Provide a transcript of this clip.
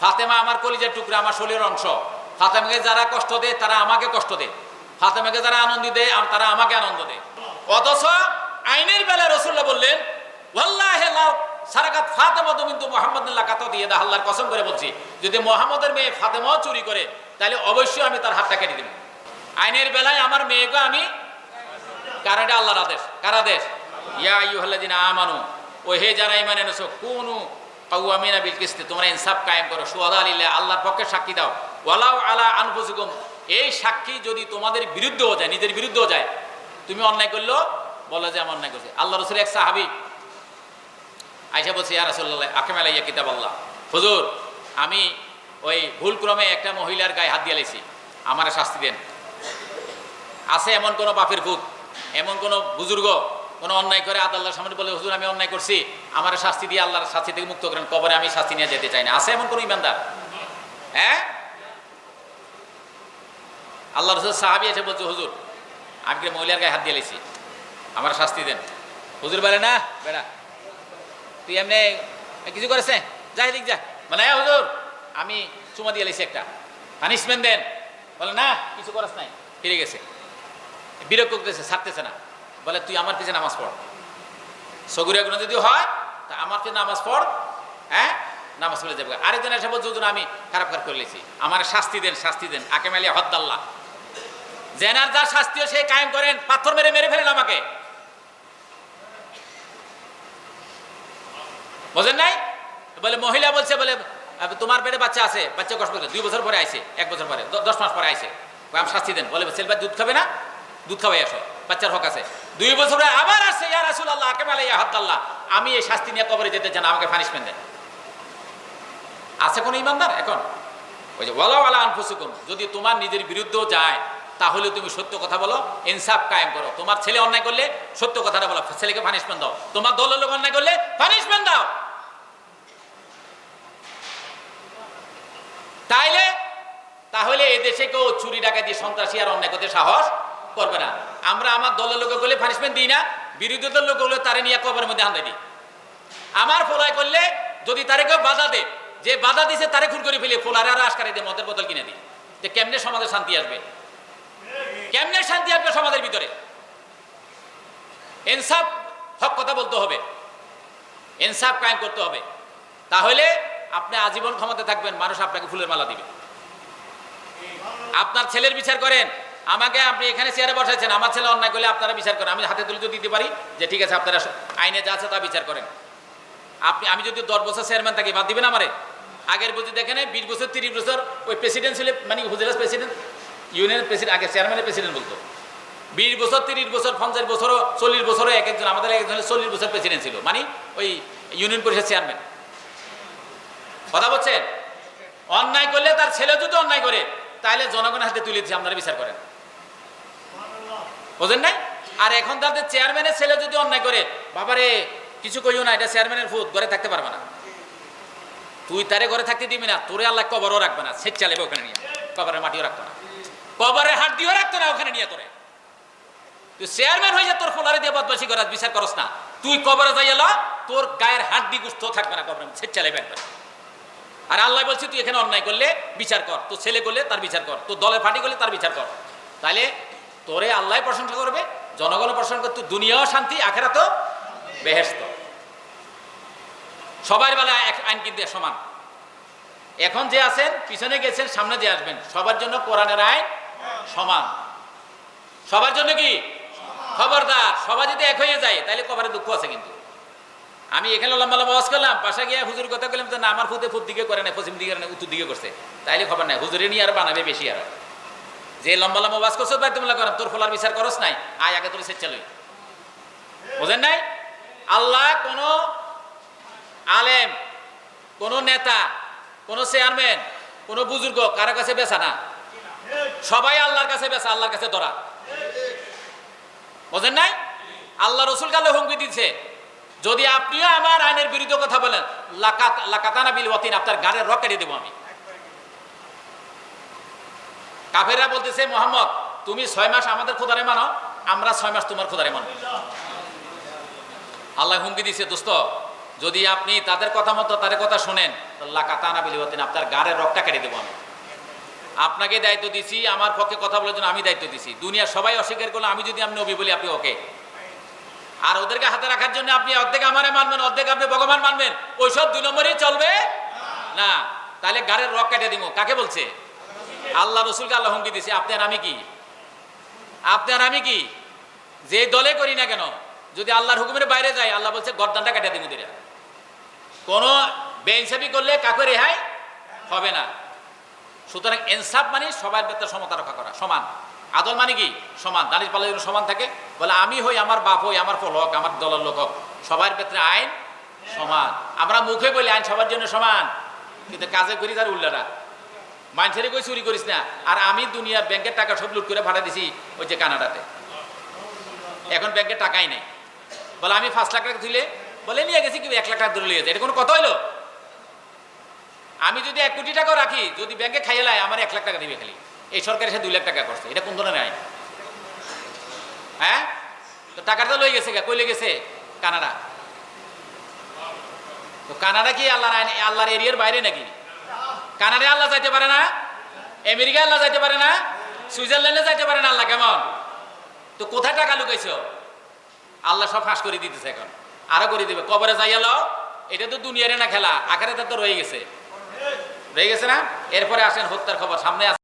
ফাতেমা আমার কলিজার টুকরা, আমার শরীরের অংশ। ফাতেমাকে যারা কষ্ট দেয়, তারা আমাকে কষ্ট দেয়। ফাতেমাকে যারা আনন্দ দেয় তারা আমাকে আনন্দ দেয়। অথচ আইনের বেলায় রসুল্লাহ বললেন, ওয়াল্লাহে ফাতেমা কিন্তু মোহাম্মদুল্লাহ কাত দিয়ে আল্লাহর কসম করে বলছি। যদি মোহাম্মদের মেয়ে চুরি করে অবশ্যই আমি তার হাতটা কেটে দেব। আইনের বেলায় আমার মেয়েকে আমি আল্লাহর আদেশ? আমানু ও হে যারা এনেছো, কুনু কাওয়ামিনা বিল কিসতি, তোমরা ইনসাফ কায়েম করো, শুহাদা লিল্লাহ, আল্লাহর পক্ষে সাক্ষী দাও। ওয়ালাউ আলা আনফুসিকুম, এই সাক্ষী যদি তোমাদের বিরুদ্ধেও যায়, নিজের বিরুদ্ধেও যায়, তুমি অন্যায় করল, বলো যে আমি অন্যায় করছি। আল্লাহ রসুল এক সাহাবি আইসা বলছি, ইয়া রাসূলুল্লাহ, আকেম আলাইয়া কিতাব আল্লাহ হুজুর, আমি ওই ভুলক্রমে একটা মহিলার গায়ে হাত দিয়ে লাইছি আমার শাস্তি দেন। আছে এমন কোনো বাপের ভূত এমন কোনো বুজুর্গ কোনো অন্যায় করে আদাল্লাহর সামনে বলে হুজুর আমি অন্যায় করছি। আমার শাস্তি দিয়ে আল্লাহর শাস্তি থেকে মুক্ত করেন। কবরে আমি শাস্তি নিয়ে যেতে চাই না। আছে এমন কোনো ইমানদার? হ্যাঁ? আল্লাহ রসুল সাহাবি এসে বলছে হুজুর আমি কি মহিলার গায়ে হাত দিয়ে লেছি? আমার শাস্তি দেন। হুজুর বলে না বেড়া তুই এমনি কিছু করেছে? যাই দিক যা। মানে "হ্যাঁ, হুজুর আমি চুমা দিয়ে লেছি একটা। পানিশমেন্ট দেন। বলে না কিছু করাস নাই। ফিরে গেছে। বিরক্ত করতেছে ছাড়তেছে না। বলে তুই আমার পিছনে নামাজ পড়। সগুরিয়া গুণ যদি হয় তা আমার পিছনে নামাজ পড় হ্যাঁ? নামাজ পড়ে যাবে। আরেকজন এসে বলছে আমি খারাপ করে লেছি আমার শাস্তি দেন শাস্তি দেন। আকে মালিয়া হদ্দাল্লাহ জেনার যা শাস্তিও সে কায়েম করেন পাথর মেরে মেরে ফেলেন আমাকে। বোঝেন নাই? বলে মহিলা বলছে বলে তোমার পেটে বাচ্চা আছে বাচ্চা কষ্ট করে দুই বছর পরে আইছে এক বছর পরে দশ মাস পরে কয়, আমি শাস্তি দেন। বলে ছেলে দুধ খাবে না? দুধ খাওয়াই আসো। বাচ্চার হক আছে। দুই বছর আবার আসছে, ইয়া রাসুল আল্লাহ আকে মালে ইয়া হাদ্দাল্লাহ। আমি এই শাস্তি নিয়ে কবরে যেতে চান আমাকে পানিশমেন্ট দেন। আছে কোনো ইমানদার এখন? ওই যে ওয়ালা ওয়ালা আনফুসুকুম, যদি তোমার নিজের বিরুদ্ধেও যায়, তাহলে তুমি সত্য কথা বলো, ইনসাফ কায়েম করো। তোমার ছেলে অন্যায় করলে সত্য কথাটা বলো, ছেলেকে পানিশমেন্ট দাও। তোমার দলের লোক অন্যায় করলে পানিশমেন্ট দাও। তাইলে, তাহলে এই দেশে কেউ চুরি, ডাকাতি, সন্ত্রাসী আর অন্যায় করতে সাহস করবে না। আমরা আমার দলের লোক করলে পানিশমেন্ট দিই না, বিরোধী দলের লোক হলে তারে নিয়ে কবরের মধ্যে আনতে দিই। আমার ফোলাই করলে যদি তারে কেউ বাধা দে যে বাধা দিছে তারে খুন করে ফেলে, ফোলারে আর আশকারে দিয়ে, মদের বোতল কিনে দিই যে কেমনে সমাজে শান্তি আসবে? কেমনে শান্তি আসবে সমাজের ভিতরে? ইনসাফ, হক কথা বলতে হবে। ইনসাফ কায়েম করতে হবে। তাহলে আপনি আজীবন ক্ষমতা থাকবেন, মানুষ আপনাকে ফুলের মালা দিবে। আপনার ছেলের বিচার করেন। আমাকে আপনি এখানে চেয়ারে বসাইছেন আমার ছেলে অন্যায় করলে আপনারা বিচার করেন। আমি হাতে তুলে তো দিতে পারি যে ঠিক আছে, আপনারা আইনে যা আছে তা বিচার করেন। আপনি, আমি যদি দশ বছর চেয়ারম্যান থাকি, বাদ দিবেন আমারে? আগের বছর দেখেন বিশ বছর, তিরিশ বছর, ওই প্রেসিডেন্ট ছিল মানে হুজরাস প্রেসিডেন্ট ইউনিয়ন প্রেসিডেন্ট আগে চেয়ারম্যানের প্রেসিডেন্ট বলতো। বিশ বছর, তিরিশ বছর, পঞ্চাশ বছরও, চল্লিশ বছরও এক একজন, আমাদের এক একজনের চল্লিশ বছর প্রেসিডেন্ট ছিল। মানে ওই ইউনিয়ন পরিষদ চেয়ারম্যান কথা বলছেন? অন্যায় করলে তার ছেলে যদি অন্যায় করে, তাহলে জনগণের হাতে তুলে দিচ্ছে আপনারা বিচার করেন। বোঝেন নাই? আর এখন তাদের চেয়ারম্যানের ছেলে যদি অন্যায় করে, বাবারে, কিছু কইও না, এটা চেয়ারম্যানের ফুট ঘরে থাকতে পারবে না। তুই তারে ঘরে থাকতে দিবি না, তোরে আল্লাহ কবরও রাখবে না সে চালেবে ওখানে নিয়ে। কবরের মাটিও রাখতো না। কবরের হাত দিয়েও রাখতো না ওখানে নিয়ে তোরে। তুই চেয়ারম্যান হয়ে যা, তোর ফোলারে দিয়ে বদমাসি করার বিচার করস না। তুই কবরে যাই এলো তোর গায়ের হাত দি গুস্ত থাকবে না কবরে সে চালেবে একবার আর আল্লাহ বলছে, তুই এখানে অন্যায় করলে বিচার কর, তোর ছেলে করলে তার বিচার কর, তোর দলের পার্টি করলে তার বিচার কর। তাহলে তোরে আল্লাহ প্রশংসা করবে জনগণ প্রশংসা করতে দুনিয়াও শান্তি আখেরা তো বেহেস্ত সবার বেলা এক আইন কিন্তু সমান। এখন যে আছেন, পিছনে গেছেন, সামনে যে আসবেন, সবার জন্য কোরআনের আইন সমান। সবার জন্য কি? খবরদার। সবাই যদি এক হয়ে যায় তাহলে কবারে দুঃখ আছে কিন্তু। আমি এখানে লম্বা লম্বা ওয়াজ করলাম পাশে গিয়ে হুজুর কথা বললাম যে, না, আমার ফুতে ফুট দিকে করে না পশ্চিম দিকে উত্তর দিকে করছে। তাইলে খবর নাই। হুজুরে নিয়ে আর বানাবে বেশি আর। যে লম্বা লম্বা ওয়াজ করছ, ভাই তুমি করাম তোর ফলার বিচার করস নাই। আয়, আগে তোর সেচ চালুই বোঝেন নাই? আল্লাহ কোন আলেম, কোন নেতা, কোন চেয়ারম্যান, কোন বুজুর্গ কারও কাছে বেচা না। সবাই আল্লাহর কাছে বেচা, আল্লাহর কাছে ধরা। বোঝেন নাই? আল্লাহ রসুল কালে হুমকি দিচ্ছে যদি আপনিও আমার আইনের বিরুদ্ধে কথা বলেন, লাকাত লাকাতানা বিল ওয়াতিন, আপনার গানের রক কেটে দেবো আমি। কাফেররা বলতেছে, মোহাম্মদ, তুমি ছয় মাস আমাদের খোদারে মানো, আমরা ছয় মাস তোমার খোদারে মানো। আল্লাহ হুমকি দিছে, দোস্ত, যদি আপনি তাদের কথা মতো তাদের কথা শোনেন আল্লাহ কাতানা বিলিবাতিন আপনার গাড়ের রকটা কেটে দেবো আমি। আপনাকে দায়িত্ব দিছি, আমার পক্ষে কথা বলার জন্য আমি দায়িত্ব দিছি। দুনিয়া সবাই অস্বীকার করল, আমি যদি আমি নবী বলি, আপনি ওকে। আর ওদেরকে হাতে রাখার জন্য আপনি অর্ধেক আমারে মানবেন, অর্ধেক আপনি ভগবান মানবেন। ওইসব দুই নম্বরই চলবে? না। তাহলে গাড়ের রক কেটে দিব। কাকে বলছে? আল্লাহ রসুলকে আল্লাহ হুমকি দিছে আপনি আর আমি কি? আপনি আর আমি কি? যে দলে করি না কেন? যদি আল্লাহর হুকুমের বাইরে যায়, আল্লাহ বলছে, গরদানটা কেটে দিব দিরা কোনো বেইনসাফি করলে কাকে রেহাই হবে না। সুতরাং ইনসাফ মানে সবার ক্ষেত্রে সমতা রক্ষা করা, সমান। আদল মানে কি? সমান। দানিশ পাল্লা যেন সমান থাকে। বলে, আমি হই আমার বাপ হই, আমার ফল হোক আমার দলের লোক হোক সবার ক্ষেত্রে আইন সমান। আমরা মুখে বলি, আইন সবার জন্য সমান। কিন্তু কাজে করি তার উল্লারা মানুষের কই চুরি করিস না? আর আমি দুনিয়ার ব্যাংকের টাকা সব লুট করে ভাড়া দিছি ওই যে কানাডাতে। এখন ব্যাংকে টাকাই নেই। বলে, আমি পাঁচ লাখ টাকা তুলে বলে, নিয়ে গেছি কি, এক লাখ টাকা ধরে এটা কোনো কথা হইল? আমি যদি এক কোটি টাকাও রাখি, যদি ব্যাংকে খাইয়ে লাই, আমার এক লাখ টাকা দিবে খালি। এই সরকার এসে দুই লাখ টাকা করছে। এটা কোন ধরনের আইন? হ্যাঁ? তো টাকাটা লই গেছে গা। কই লই গেছে? কানাডা। তো কানাডা কি আল্লাহর আইন আল্লাহর এরিয়ার বাইরে নাকি? কানাডায় আল্লাহ যাইতে পারে না? আমেরিকা আল্লাহ যাইতে পারে না? সুইজারল্যান্ডে যাইতে পারে না আল্লাহ, কেমন? তো কোথায় টাকা লুকাইছো? আল্লাহ সব ফাঁস করে দিতেছে এখন। আরও করে দিবে। কবরে যাইয়া লও। এটা তো দুনিয়ারে না খেলা আকারে তো রয়ে গেছে। রয়ে গেছে না? এরপরে আসেন হত্যার খবর, সামনে আছে।